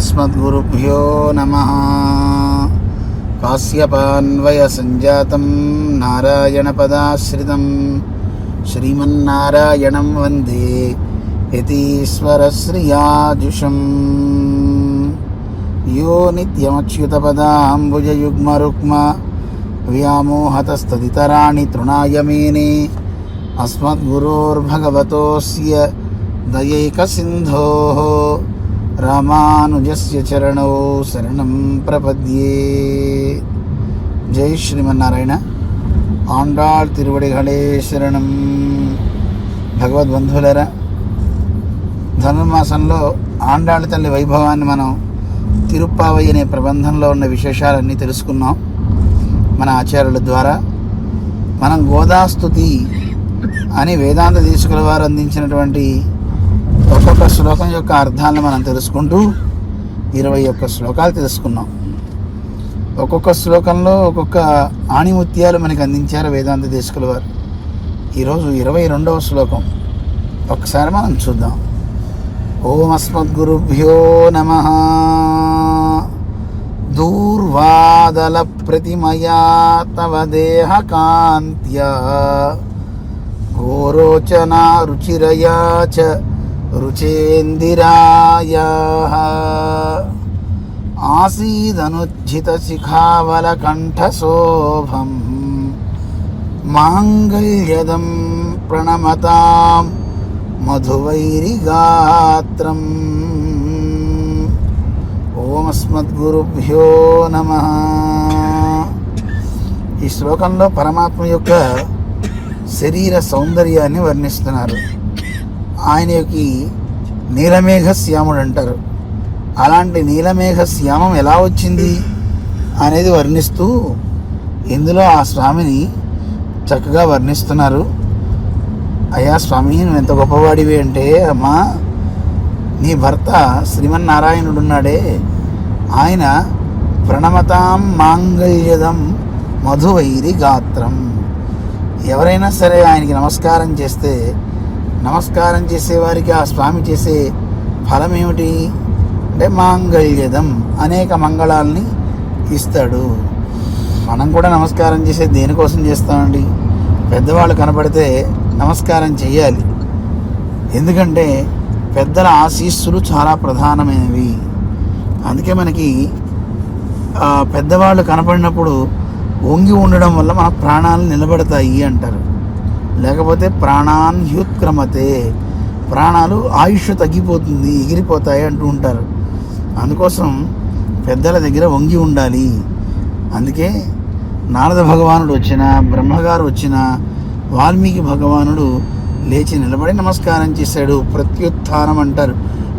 अस्मद्गुरुभ्यो नमः कास्यपान्वयसञ्जातं नारायणपदाश्रितं श्रीमन्नारायणं वन्दे यतीश्वरश्रियाजुषम् यो नित्यमच्युतपदाम्बुजयुग्मरुक्म व्यामोहतस्तदितराणि तृणायमेने अस्मद्गुरोर्भगवतोऽस्य दयैकसिन्धोः రామానుజస్య చరణో శరణం ప్రపద్యే. జై శ్రీమన్నారాయణ. ఆండాళ్ తిరువడిగళే శరణం. భగవద్బంధువులరా ధనుర్మాసంలో ఆండాళ్ళ తల్లి వైభవాన్ని మనం తిరుప్పావై అనే ప్రబంధంలో ఉన్న విశేషాలన్నీ తెలుసుకున్నాం మన ఆచార్యుల ద్వారా. మనం గోదాస్తుతి అని వేదాంత తీసుకుల వారు అందించినటువంటి ఒక్కొక్క శ్లోకం యొక్క అర్థాలను మనం తెలుసుకుంటూ ఇరవై ఒక్క శ్లోకాలు తెలుసుకున్నాం. ఒక్కొక్క శ్లోకంలో ఒక్కొక్క ఆణిముత్యాలు మనకి అందించారు వేదాంత దేశకుల వారు. ఈరోజు ఇరవై రెండవ శ్లోకం. ఒకసారి మనం చూద్దాం. ఓం అస్మద్గురుభ్యో నమ. దూర్వాదల ప్రతిమయా తవ దేహ కాంత్యా. గోరోచనా రుచిరయా చ రుచేందిరాయా ఆసీదనుజ్జితశిఖావలకంఠశోభం మాంగళ్యదం ప్రణమతాం మధువైరిగాత్రం ఓమస్మద్గురుభ్యో నమ ఈ శ్లోకంలో పరమాత్మ యొక్క శరీర సౌందర్యాన్ని వర్ణిస్తున్నారు. ఆయన యొక్క నీలమేఘ శ్యాముడు అంటారు. అలాంటి నీలమేఘ శ్యామం ఎలా వచ్చింది అనేది వర్ణిస్తూ ఇందులో ఆ స్వామిని చక్కగా వర్ణిస్తున్నారు. అయ్యా స్వామి నువ్వు ఎంత గొప్పవాడివి అంటే అమ్మా నీ భర్త శ్రీమన్నారాయణుడు ఉన్నాడే ఆయన ప్రణమతాం మాంగళ్యదం మధువైరి గాత్రం. ఎవరైనా సరే ఆయనకి నమస్కారం చేస్తే నమస్కారం చేసేవారికి ఆ స్వామి చేసే ఫలం ఏమిటి అంటే మాంగళ్యదం అనేక మంగళాలని ఇస్తాడు. మనం కూడా నమస్కారం చేసే దేనికోసం చేస్తామండి? పెద్దవాళ్ళు కనపడితే నమస్కారం చేయాలి ఎందుకంటే పెద్దల ఆశీస్సులు చాలా ప్రధానమైనవి. అందుకే మనకి పెద్దవాళ్ళు కనపడినప్పుడు వంగి ఉండడం వల్ల మన ప్రాణాలు నిలబడతాయి అంటారు. లేకపోతే ప్రాణాన్ హ్యుత్క్రమతే ప్రాణాలు ఆయుష్ తగ్గిపోతుంది ఎగిరిపోతాయి అంటూ ఉంటారు. అందుకోసం పెద్దల దగ్గర వంగి ఉండాలి. అందుకే నారద భగవానుడు వచ్చిన బ్రహ్మగారు వచ్చిన వాల్మీకి భగవానుడు లేచి నిలబడి నమస్కారం చేశాడు. ప్రత్యుత్థానం అంటారు.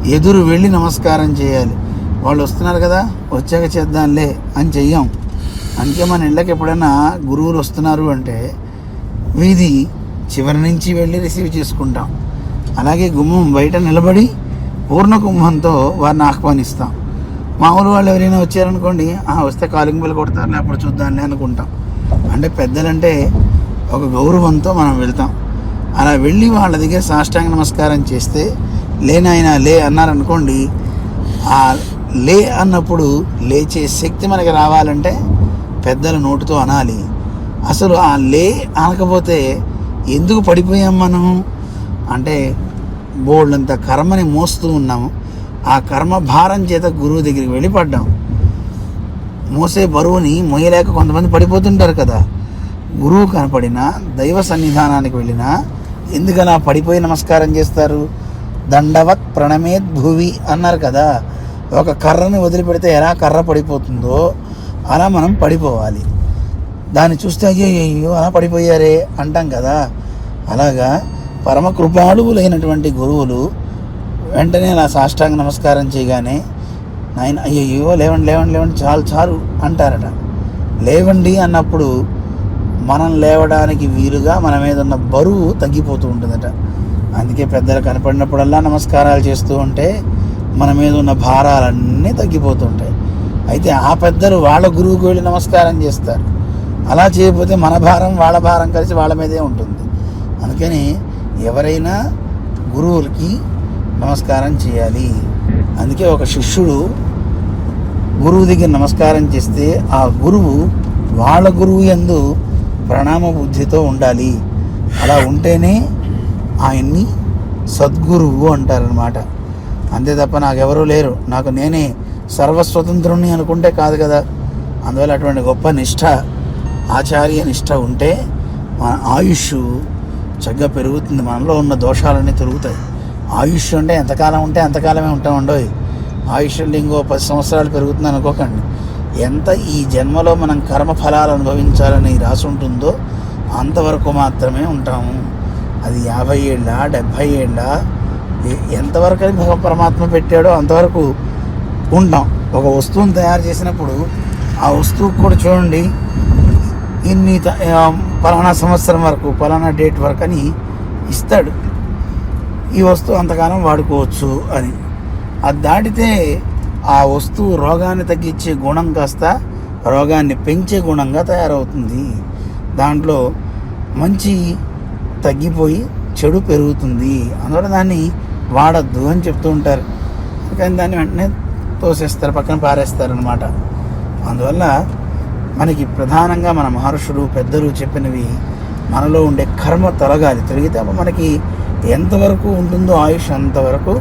ఎదురు వెళ్ళి నమస్కారం చేయాలి. వాళ్ళు వస్తున్నారు కదా వచ్చాక చేద్దాంలే అని చెయ్యం. అందుకే మన ఇళ్ళకి ఎప్పుడైనా గురువులు వస్తున్నారు అంటే వీధి చివరి నుంచి వెళ్ళి రిసీవ్ చేసుకుంటాం. అలాగే గుమ్మం బయట నిలబడి పూర్ణ కుంభంతో వారిని ఆహ్వానిస్తాం. మామూలు వాళ్ళు ఎవరైనా వచ్చారనుకోండి "ఆ, వస్తే కాలింగ్ బిల్ కొడతారు అప్పుడు చూద్దాంలే అనుకుంటాం. అంటే పెద్దలంటే ఒక గౌరవంతో మనం వెళ్తాం. అలా వెళ్ళి వాళ్ళ దగ్గర సాష్టాంగ నమస్కారం చేస్తే లేనాయన లే అన్నారనుకోండి ఆ లే అన్నప్పుడు లేచే శక్తి మనకి రావాలంటే పెద్దల నోటుతో అనాలి. అసలు ఆ లే అనకపోతే ఎందుకు పడిపోయాం మనం? అంటే బోల్డంత కర్మని మోస్తూ ఉన్నాము. ఆ కర్మ భారం చేత గురువు దగ్గరికి వెళ్ళి పడ్డాం. మోసే బరువుని మోయలేక కొంతమంది పడిపోతుంటారు కదా. గురువు కనపడినా దైవ సన్నిధానానికి వెళ్ళినా ఎందుకలా పడిపోయి నమస్కారం చేస్తారు? దండవత్ ప్రణమేద్ భువి అన్నారు కదా. ఒక కర్రని వదిలిపెడితే ఎలా కర్ర పడిపోతుందో అలా మనం పడిపోవాలి. దాన్ని చూస్తే అయ్యో అయ్యో అలా పడిపోయారే అంటాం కదా. అలాగా పరమ కృపాళువులైనటువంటి గురువులు వెంటనే అలా సాష్టాంగ నమస్కారం చేయగానే నాయన అయ్యో లేవండి లేవండి లేవండి చాలు చాలు అంటారట. లేవండి అన్నప్పుడు మనం లేవడానికి వీలుగా మన మీద ఉన్న బరువు తగ్గిపోతూ ఉంటుందట. అందుకే పెద్దలు కనపడినప్పుడల్లా నమస్కారాలు చేస్తూ ఉంటే మన మీద ఉన్న భారాలన్నీ తగ్గిపోతుంటాయి అయితే ఆ పెద్దలు వాళ్ళ గురువుకు వెళ్ళి నమస్కారం చేస్తారు. అలా చేయకపోతే మన భారం వాళ్ళ భారం కలిసి వాళ్ళ మీదే ఉంటుంది. అందుకని ఎవరైనా గురువులకి నమస్కారం చేయాలి. అందుకే ఒక శిష్యుడు గురువు దగ్గర నమస్కారం చేస్తే ఆ గురువు వాళ్ళ గురువు యందు ప్రణామ బుద్ధితో ఉండాలి. అలా ఉంటేనే ఆయన్ని సద్గురువు అంటారనమాట అంతే తప్ప నాకెవరూ లేరు. నాకు నేనే సర్వస్వతంత్రుణ్ణి అనుకుంటే కాదు కదా. అందువల్ల అటువంటి గొప్ప నిష్ఠ ఆచార్య నిష్ఠ ఉంటే మన ఆయుష్ చక్కగా పెరుగుతుంది. మనలో ఉన్న దోషాలన్నీ తొలుగుతాయి. ఆయుష్ అంటే ఎంతకాలం ఉంటే అంతకాలమే ఉంటాం ఉండవు ఆయుష్ అంటే ఇంకో పది సంవత్సరాలు పెరుగుతుంది అనుకోకండి. ఎంత ఈ జన్మలో మనం కర్మ ఫలాలు అనుభవించాలని రాసి ఉంటుందో అంతవరకు మాత్రమే ఉంటాము. అది యాభై ఏళ్ళ డెబ్భై ఏళ్ళ ఎంతవరకు అని భగవ పరమాత్మ పెట్టాడో అంతవరకు ఉంటాం. ఒక వస్తువుని తయారు చేసినప్పుడు ఆ వస్తువుకు కూడా చూడండి ఇన్ని పలానా సంవత్సరం వరకు పలానా డేట్ వరకు అని ఇస్తాడు. ఈ వస్తువు అంతకాలం వాడుకోవచ్చు అని. అది దాటితే ఆ వస్తువు రోగాన్ని తగ్గించే గుణం కాస్త రోగాన్ని పెంచే గుణంగా తయారవుతుంది. దాంట్లో మంచి తగ్గిపోయి చెడు పెరుగుతుంది. అందువల్ల దాన్ని వాడద్దు అని చెప్తూ ఉంటారు. కానీ దాన్ని వెంటనే తోసేస్తారు పక్కన పారేస్తారు అనమాట అందువల్ల మనకి ప్రధానంగా మన మహర్షులు పెద్దలు చెప్పినవి మనలో ఉండే కర్మ తొలగాలి తొలగితే అప్పుడు మనకి ఎంతవరకు ఉంటుందో ఆయుష్ అంతవరకు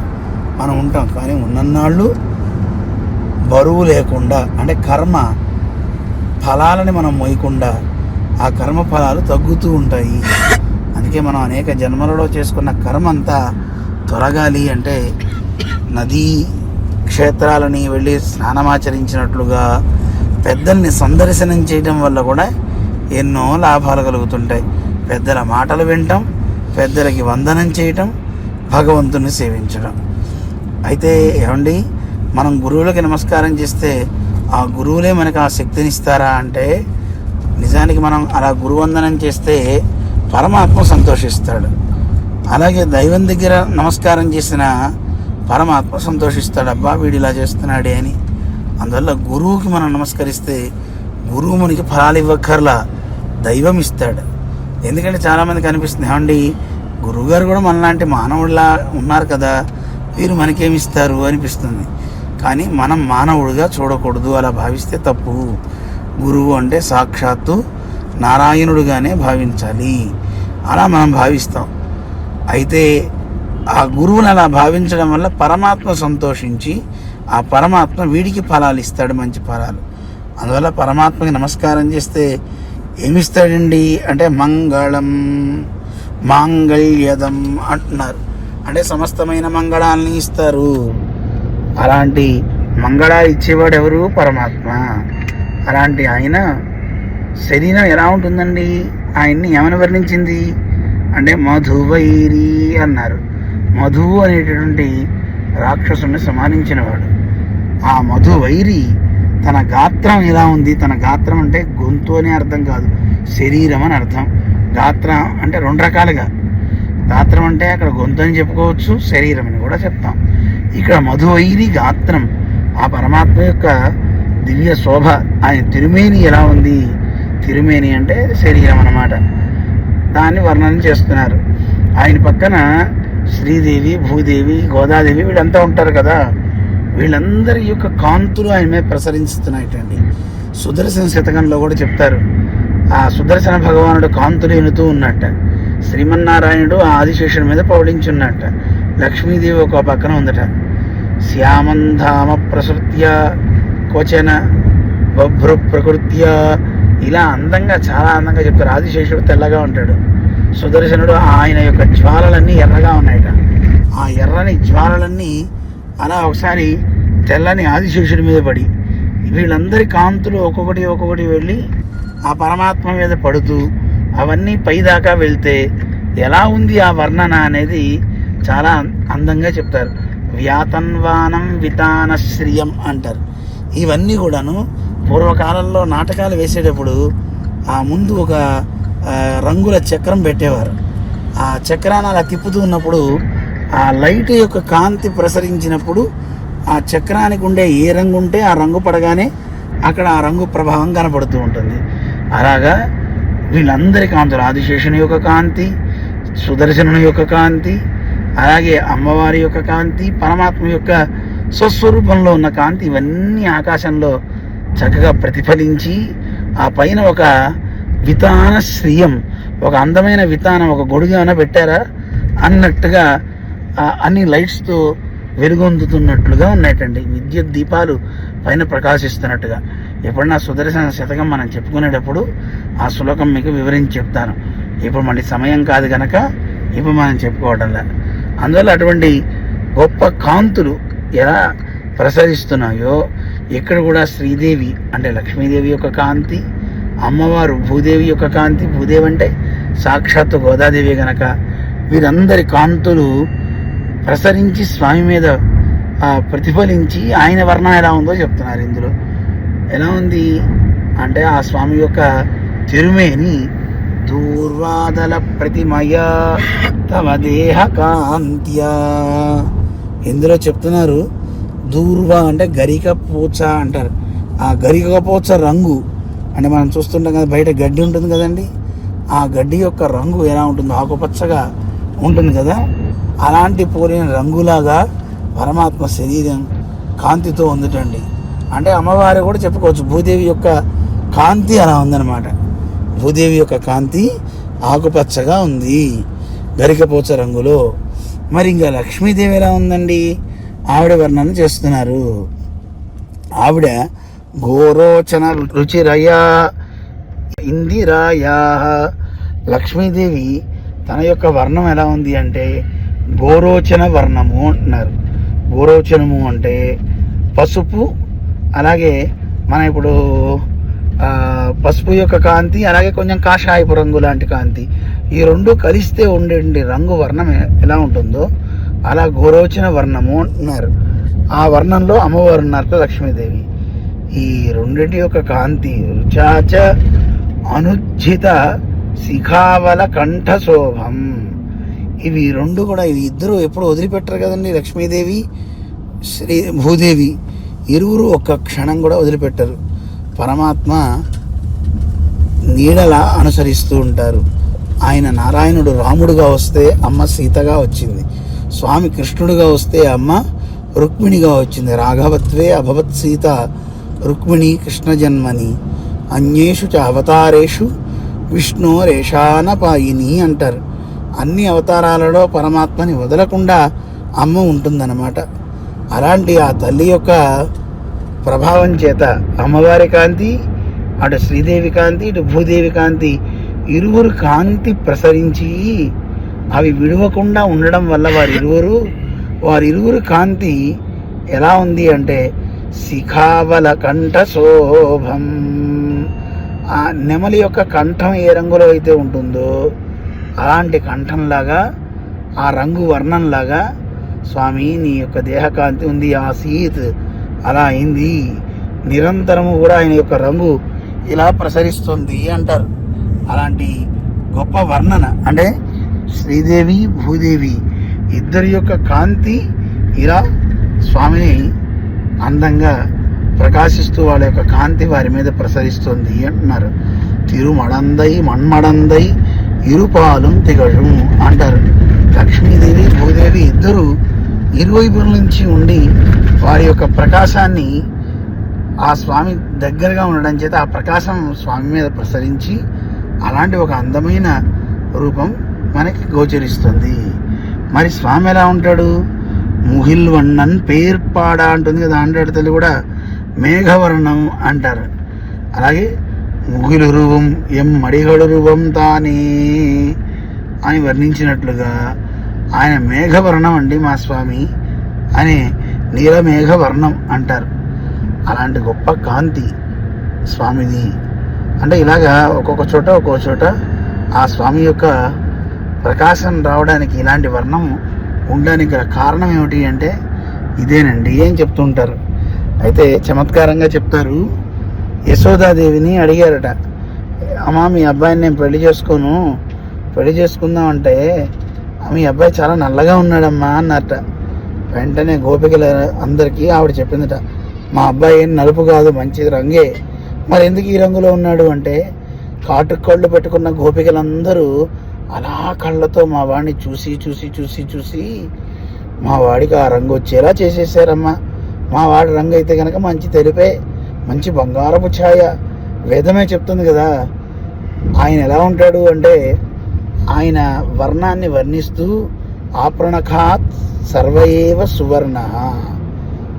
మనం ఉంటాం. కానీ ఉన్నన్నాళ్ళు బరువు లేకుండా అంటే కర్మ ఫలాలని మనం మోయకుండా ఆ కర్మ ఫలాలు తగ్గుతూ ఉంటాయి. అందుకే మనం అనేక జన్మలలో చేసుకున్న కర్మ అంతా తొలగాలి అంటే నదీ క్షేత్రాలని వెళ్ళి స్నానమాచరించినట్లుగా పెద్దల్ని సందర్శనం చేయడం వల్ల కూడా ఎన్నో లాభాలు కలుగుతుంటాయి. పెద్దల మాటలు వినటం పెద్దలకి వందనం చేయటం భగవంతుని సేవించడం. అయితే ఏమండి మనం గురువులకి నమస్కారం చేస్తే ఆ గురువులే మనకు ఆ శక్తిని ఇస్తారా అంటే నిజానికి మనం అలా గురువందనం చేస్తే పరమాత్మ సంతోషిస్తాడు. అలాగే దైవం దగ్గర నమస్కారం చేసిన పరమాత్మ సంతోషిస్తాడు అబ్బా వీడు ఇలా చేస్తున్నాడే అని. అందువల్ల గురువుకి మనం నమస్కరిస్తే గురువు మనకి ఫలాలు ఇవ్వక్కర్లా. దైవం ఇస్తాడు. ఎందుకంటే చాలామందికి అనిపిస్తుంది ఏమండి గురువుగారు కూడా మనలాంటి మానవుడిలా ఉన్నారు కదా వీరు మనకేమిస్తారు అనిపిస్తుంది. కానీ మనం మానవుడిగా చూడకూడదు అలా భావిస్తే తప్పు. గురువు అంటే సాక్షాత్తు నారాయణుడుగానే భావించాలి. అలా మనం భావిస్తాం. అయితే ఆ గురువుని అలా భావించడం వల్ల పరమాత్మ సంతోషించి ఆ పరమాత్మ వీడికి ఫలాలు ఇస్తాడు మంచి ఫలాలు. అందువల్ల పరమాత్మకి నమస్కారం చేస్తే ఏమిస్తాడండి? అంటే మంగళం మాంగళ్యదం అంటున్నారు. అంటే సమస్తమైన మంగళాలని ఇస్తారు. అలాంటి మంగళాలు ఇచ్చేవాడు ఎవరు? పరమాత్మ. అలాంటి ఆయన శరీరం ఎలా ఉంటుందండి? ఆయన్ని ఏమని వర్ణించింది? అంటే మధువైరి అన్నారు. మధువు అనేటటువంటి రాక్షసుని సమానించినవాడు. ఆ మధు వైరి తన గాత్రం ఎలా ఉంది? తన గాత్రం అంటే గొంతు అనే అర్థం కాదు శరీరం అని అర్థం. గాత్రం అంటే రెండు రకాలుగా. గాత్రం అంటే అక్కడ గొంతు అని చెప్పుకోవచ్చు శరీరం అని కూడా చెప్తాం. ఇక్కడ మధువైరి గాత్రం ఆ పరమాత్మ యొక్క దివ్య శోభ ఆయన తిరుమేని ఎలా ఉంది? తిరుమేని అంటే శరీరం అన్నమాట. దాన్ని వర్ణన చేస్తున్నారు. ఆయన పక్కన శ్రీదేవి భూదేవి గోదాదేవి వీళ్ళంతా ఉంటారు కదా. వీళ్ళందరి యొక్క కాంతులు ఆయన మీద ప్రసరిస్తున్నాయటండి సుదర్శన శతకంలో కూడా చెప్తారు. ఆ సుదర్శన భగవానుడు కాంతులు ఎనుతూ ఉన్నట్ట. శ్రీమన్నారాయణుడు ఆ ఆదిశేషుడి మీద పౌడించున్నట్ట లక్ష్మీదేవి ఒక పక్కన ఉందట. శ్యామంధామ ప్రసృత్య క్వచన బభ్రు ప్రకృత్య ఇలా అందంగా చాలా అందంగా చెప్తారు. ఆదిశేషుడు తెల్లగా ఉంటాడు. సుదర్శనుడు ఆయన యొక్క జ్వాలలన్నీ ఎర్రగా ఉన్నాయట. ఆ ఎర్రని జ్వాలలన్నీ అలా ఒకసారి తెల్లని ఆదిశేషుడి మీద పడి వీళ్ళందరి కాంతులు ఒక్కొక్కటి ఒక్కొక్కటి వెళ్ళి ఆ పరమాత్మ మీద పడుతూ అవన్నీ పైదాకా వెళ్తే ఎలా ఉంది ఆ వర్ణన అనేది చాలా అందంగా చెప్తారు. వ్యాతన్వానం వితానశ్రియం అంటారు. ఇవన్నీ కూడాను పూర్వకాలంలో నాటకాలు వేసేటప్పుడు ఆ ముందు ఒక రంగుల చక్రం పెట్టేవారు. ఆ చక్రాన్ని అలా తిప్పుతూ ఉన్నప్పుడు ఆ లైట్ యొక్క కాంతి ప్రసరించినప్పుడు ఆ చక్రానికి ఉండే ఏ రంగు ఉంటే ఆ రంగు పడగానే అక్కడ ఆ రంగు ప్రభావం కనపడుతూ ఉంటుంది. అలాగా వీళ్ళందరి కాంతులు ఆదిశేషుని యొక్క కాంతి సుదర్శనుని యొక్క కాంతి అలాగే అమ్మవారి యొక్క కాంతి పరమాత్మ యొక్క స్వస్వరూపంలో ఉన్న కాంతి ఇవన్నీ ఆకాశంలో చక్కగా ప్రతిఫలించి ఆ పైన ఒక వితాన శ్రీయం ఒక అందమైన వితానం ఒక గొడుగు ఏమైనా పెట్టారా? అన్నట్టుగా అన్ని లైట్స్తో వెలుగొందుతున్నట్లుగా ఉన్నాయటండి. విద్యుత్ దీపాలు పైన ప్రకాశిస్తున్నట్టుగా. ఎప్పుడన్నా సుదర్శన శతకం మనం చెప్పుకునేటప్పుడు ఆ శ్లోకం మీకు వివరించి చెప్తాను. ఇప్పుడు మళ్ళీ సమయం కాదు గనక ఇప్పుడు మనం చెప్పుకోవడంలా అందువల్ల అటువంటి గొప్ప కాంతులు ఎలా ప్రసరిస్తున్నాయో ఇక్కడ కూడా శ్రీదేవి అంటే లక్ష్మీదేవి యొక్క కాంతి అమ్మవారు భూదేవి యొక్క కాంతి భూదేవి అంటే సాక్షాత్తు గోదాదేవి గనక వీరందరి కాంతులు ప్రసరించి స్వామి మీద ప్రతిఫలించి ఆయన వర్ణం ఎలా ఉందో చెప్తున్నారు ఇందులో. ఎలా ఉంది? అంటే ఆ స్వామి యొక్క తిరుమేని దూర్వాదల ప్రతిమయ తమ దేహ కాంత్యా. ఇందులో చెప్తున్నారు దూర్వ అంటే గరిక పూచ అంటారు. ఆ గరిక పూచ రంగు అంటే మనం చూస్తుంటాం కదా బయట గడ్డి ఉంటుంది కదండి. ఆ గడ్డి యొక్క రంగు ఎలా ఉంటుందో ఆకుపచ్చగా ఉంటుంది కదా. అలాంటి పోలిన రంగులాగా పరమాత్మ శరీరం కాంతితో ఉందటండి. అంటే అమ్మవారి కూడా చెప్పుకోవచ్చు భూదేవి యొక్క కాంతి అలా ఉందన్నమాట. భూదేవి యొక్క కాంతి ఆకుపచ్చగా ఉంది గరికపోచ రంగులో. మరి ఇంకా లక్ష్మీదేవి ఎలా ఉందండి? ఆవిడ వర్ణన చేస్తున్నారు. ఆవిడ గోరోచన రుచిరయా ఇందిరాయా లక్ష్మీదేవి తన యొక్క వర్ణం ఎలా ఉంది అంటే గోరోచన వర్ణము అంటున్నారు గోరోచనము అంటే పసుపు అలాగే మన ఇప్పుడు పసుపు యొక్క కాంతి అలాగే కొంచెం కాషాయపు రంగు లాంటి కాంతి. ఈ రెండు కలిస్తే ఉండే రంగు వర్ణం ఎలా ఉంటుందో అలా గోరోచన వర్ణము అంటున్నారు ఆ వర్ణంలో అమ్మవారు ఉన్నారు లక్ష్మీదేవి. ఈ రెండింటి యొక్క కాంతి రుచాచ అనుజ్జిత శిఖావల కంఠ శోభం ఇవి రెండు కూడా ఇవి ఇద్దరు ఎప్పుడు వదిలిపెట్టరు కదండి లక్ష్మీదేవి శ్రీ భూదేవి. ఇరువురు ఒక్క క్షణం కూడా వదిలిపెట్టరు. పరమాత్మ నీడలా అనుసరిస్తూ ఉంటారు. ఆయన నారాయణుడు రాముడుగా వస్తే అమ్మ సీతగా వచ్చింది. స్వామి కృష్ణుడుగా వస్తే అమ్మ రుక్మిణిగా వచ్చింది. రాఘవత్వే అభవత్ సీత రుక్మిణి కృష్ణ జన్మని. అన్యేషు చ అవతారేషు విష్ణు రేషానపాయిని అంటారు. అన్ని అవతారాలలో పరమాత్మని వదలకుండా అమ్మ ఉంటుందన్నమాట. అలాంటి ఆ తల్లి యొక్క ప్రభావం చేత అమ్మవారి కాంతి అటు శ్రీదేవి కాంతి ఇటు భూదేవి కాంతి ఇరువురు కాంతి ప్రసరించి అవి విడవకుండా ఉండడం వల్ల వారి ఇరువురు వారి ఇరువురు కాంతి ఎలా ఉంది అంటే శిఖావల కంఠ శోభం. ఆ నెమలి యొక్క కంఠం ఏ రంగులో అయితే ఉంటుందో అలాంటి కంఠంలాగా ఆ రంగు వర్ణంలాగా స్వామి నీ యొక్క దేహకాంతి ఉంది ఆ సీత్ అలా అయింది. నిరంతరము కూడా ఆయన యొక్క రంగు ఇలా ప్రసరిస్తుంది అంటారు. అలాంటి గొప్ప వర్ణన. అంటే శ్రీదేవి భూదేవి ఇద్దరి యొక్క కాంతి ఇలా స్వామిని అందంగా ప్రకాశిస్తూ వాళ్ళ యొక్క కాంతి వారి మీద ప్రసరిస్తుంది అంటున్నారు. తిరుమడందై మన్మడందై ఇరుపాలం తిగడం అంటారు. లక్ష్మీదేవి భూదేవి ఇద్దరు ఇరువైపుల నుంచి ఉండి వారి యొక్క ప్రకాశాన్ని ఆ స్వామి దగ్గరగా ఉండడం చేత ఆ ప్రకాశం స్వామి మీద ప్రసరించి అలాంటి ఒక అందమైన రూపం మనకి గోచరిస్తుంది. మరి స్వామి ఎలా ఉంటాడు? ముహిల్వన్నన్ పేర్పాడ అంటుంది కదా అంటాడు తల్లి కూడా మేఘవర్ణం అంటారు. అలాగే ముగిలురువం ఎం మడిగడురువం తానే అని వర్ణించినట్లుగా ఆయన మేఘవర్ణం అండి మా స్వామి అని నీలమేఘవర్ణం అంటారు. అలాంటి గొప్ప కాంతి స్వామిది. అంటే ఇలాగా ఒక్కొక్క చోట ఒక్కొక్క చోట ఆ స్వామి యొక్క ప్రకాశం రావడానికి ఇలాంటి వర్ణం ఉండడానికి కారణం ఏమిటి అంటే ఇదేనండి ఏం చెప్తుంటారు. అయితే చమత్కారంగా చెప్తారు యశోదాదేవిని అడిగారట. అమ్మా మీ అబ్బాయిని నేను పెళ్ళి చేసుకోను. పెళ్ళి చేసుకుందాం అంటే మీ అబ్బాయి చాలా నల్లగా ఉన్నాడమ్మా అన్నట వెంటనే గోపికల అందరికీ ఆవిడ చెప్పిందట. మా అబ్బాయి ఏం నలుపు కాదు మంచి రంగే. మరి ఎందుకు ఈ రంగులో ఉన్నాడు? అంటే కాటు కళ్ళు పెట్టుకున్న గోపికలందరూ అలా కళ్ళతో మా వాడిని చూసి చూసి చూసి చూసి మా వాడికి ఆ రంగు వచ్చేలా చేసేసారమ్మా. మా వాడి రంగు అయితే కనుక మంచి తెలిపే. మంచి బంగారపు ఛాయ వేదమే చెప్తుంది కదా. ఆయన ఎలా ఉంటాడు అంటే ఆయన వర్ణాన్ని వర్ణిస్తూ ఆప్రణఖాత్ సర్వయేవ సువర్ణ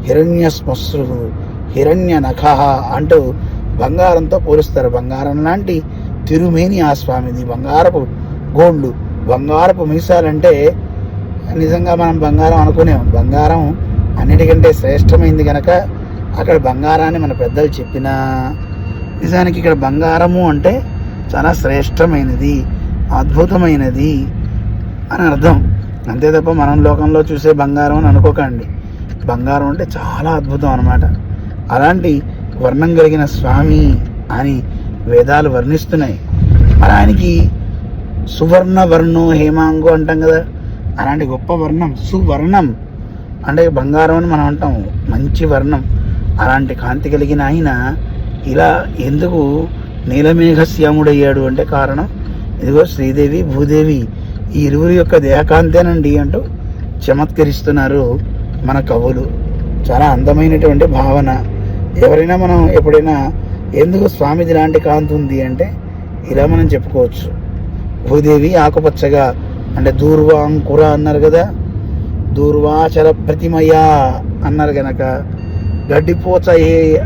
హిరణ్య శ్మశ్రు హిరణ్య నఖ అంటూ బంగారంతో పోలుస్తారు. బంగారం లాంటి తిరుమేని ఆ స్వామిది. బంగారపు గోళ్ళు బంగారపు మీసాలంటే నిజంగా మనం బంగారం అనుకునేం. బంగారం అన్నిటికంటే శ్రేష్టమైంది కనుక అక్కడ బంగారాన్ని మన పెద్దలు చెప్పినా నిజానికి ఇక్కడ బంగారము అంటే చాలా శ్రేష్టమైనది అద్భుతమైనది అని అర్థం. అంతే తప్ప మనం లోకంలో చూసే బంగారం అని అనుకోకండి. బంగారం అంటే చాలా అద్భుతం అనమాట అలాంటి వర్ణం కలిగిన స్వామి అని వేదాలు వర్ణిస్తున్నాయి. మరి ఆయనకి సువర్ణ వర్ణం హేమాంగు అంటాం కదా. అలాంటి గొప్ప వర్ణం సువర్ణం అంటే బంగారం అని మనం అంటాం. మంచి వర్ణం. అలాంటి కాంతి కలిగిన ఆయన ఇలా ఎందుకు నీలమేఘశ్యాముడయ్యాడు అంటే కారణం? ఇదిగో శ్రీదేవి భూదేవి ఈ ఇరువురి యొక్క దేహకాంతేనండి అంటూ చమత్కరిస్తున్నారు మన కవులు. చాలా అందమైనటువంటి భావన. ఎవరైనా మనం ఎప్పుడైనా ఎందుకు స్వామిది లాంటి కాంతి ఉంది అంటే ఇలా మనం చెప్పుకోవచ్చు. భూదేవి ఆకుపచ్చగా అంటే దూర్వాంకుర అన్నారు కదా? దూర్వాచల ప్రతిమయ అన్నారు కనుక గడ్డిపోచ ఏ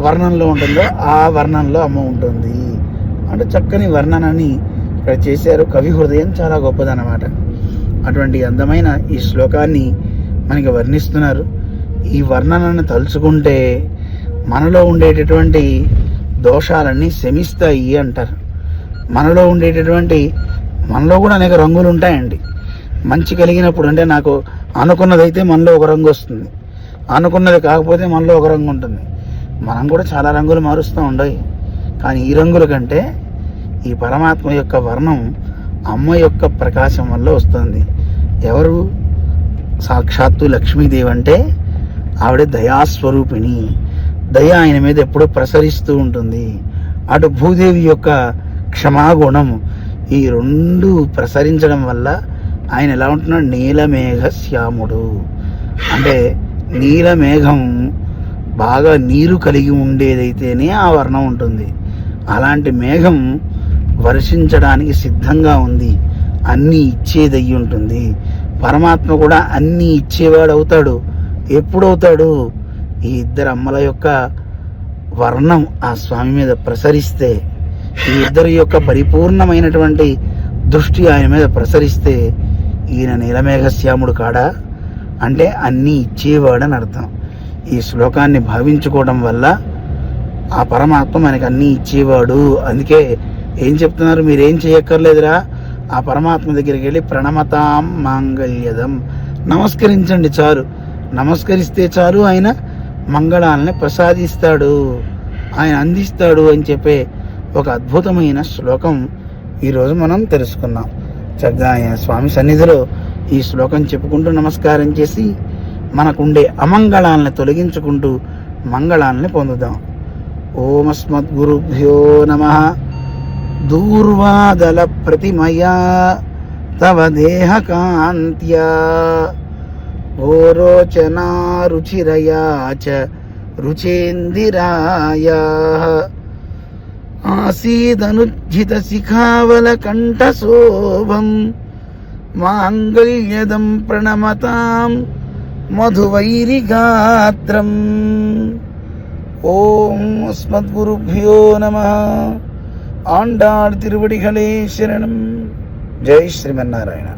వర్ణంలో ఉంటుందో ఆ వర్ణంలో అమ్మ ఉంటుంది. అంటే చక్కని వర్ణనని ఇక్కడ చేశారు. కవి హృదయం చాలా గొప్పదన్నమాట. అటువంటి అందమైన ఈ శ్లోకాన్ని మనకి వర్ణిస్తున్నారు. ఈ వర్ణనను తలుచుకుంటే మనలో ఉండేటటువంటి దోషాలన్నీ శమిస్తాయి అంటారు. మనలో ఉండేటటువంటి మనలో కూడా అనేక రంగులు ఉంటాయండి. మంచి కలిగినప్పుడు అంటే నాకు అనుకున్నదైతే మనలో ఒక రంగు వస్తుంది. అనుకున్నది కాకపోతే మనలో ఒక రంగు ఉంటుంది. మనం కూడా చాలా రంగులు మారుస్తూ ఉండవు కానీ ఈ రంగుల కంటే ఈ పరమాత్మ యొక్క వర్ణం అమ్మ యొక్క ప్రకాశం వల్ల వస్తుంది. ఎవరు? సాక్షాత్తు లక్ష్మీదేవి అంటే ఆవిడ దయాస్వరూపిణి. దయ ఆయన మీద ఎప్పుడూ ప్రసరిస్తూ ఉంటుంది. అటు భూదేవి యొక్క క్షమాగుణం ఈ రెండు ప్రసరించడం వల్ల ఆయన ఎలా ఉంటున్నాడు? నీలమేఘ శ్యాముడు అంటే నీలమేఘం బాగా నీరు కలిగి ఉండేదైతేనే ఆ వర్ణం ఉంటుంది. అలాంటి మేఘం వర్షించడానికి సిద్ధంగా ఉంది. అన్నీ ఇచ్చేదయ్యి ఉంటుంది. పరమాత్మ కూడా అన్నీ ఇచ్చేవాడు అవుతాడు ఎప్పుడవుతాడు? ఈ ఇద్దరు అమ్మల యొక్క వర్ణం ఆ స్వామి మీద ప్రసరిస్తే ఈ ఇద్దరి యొక్క పరిపూర్ణమైనటువంటి దృష్టి ఆయన మీద ప్రసరిస్తే ఈయన నీలమేఘశ్యాముడు కాడా? అంటే అన్నీ ఇచ్చేవాడని అర్థం. ఈ శ్లోకాన్ని భావించుకోవడం వల్ల ఆ పరమాత్మ మనకి అన్నీ ఇచ్చేవాడు. అందుకే ఏం చెప్తున్నారు? మీరేం చేయక్కర్లేదురా. ఆ పరమాత్మ దగ్గరికి వెళ్ళి ప్రణమతాం మాంగళ్యదం. నమస్కరించండి చారు నమస్కరిస్తే చారు ఆయన మంగళాలని ప్రసాదిస్తాడు. ఆయన అందిస్తాడు అని చెప్పే ఒక అద్భుతమైన శ్లోకం ఈరోజు మనం తెలుసుకున్నాం చక్కగా ఆయన స్వామి సన్నిధిలో ఈ శ్లోకం చెప్పుకుంటూ నమస్కారం చేసి మనకుండే అమంగళాలను తొలగించుకుంటూ మంగళాలని పొందుదాం. ఓమస్మద్గురుభ్యో నమ. దూర్వాదల ప్రతిమయా. తవ దేహకాంత్యా. ఓరోచనా రుచిరయా చ రుచేందిరాయ. ఆసీదనుజ్జిత శిఖావల కంఠశోభం మాంగళ్యదం ప్రణమతాం మధువైరిగాత్రం ఓం అస్మద్గురుభ్యో నమ ఆండాళ్ తిరువడిகளே శరణం జై శ్రీమన్నారాయణ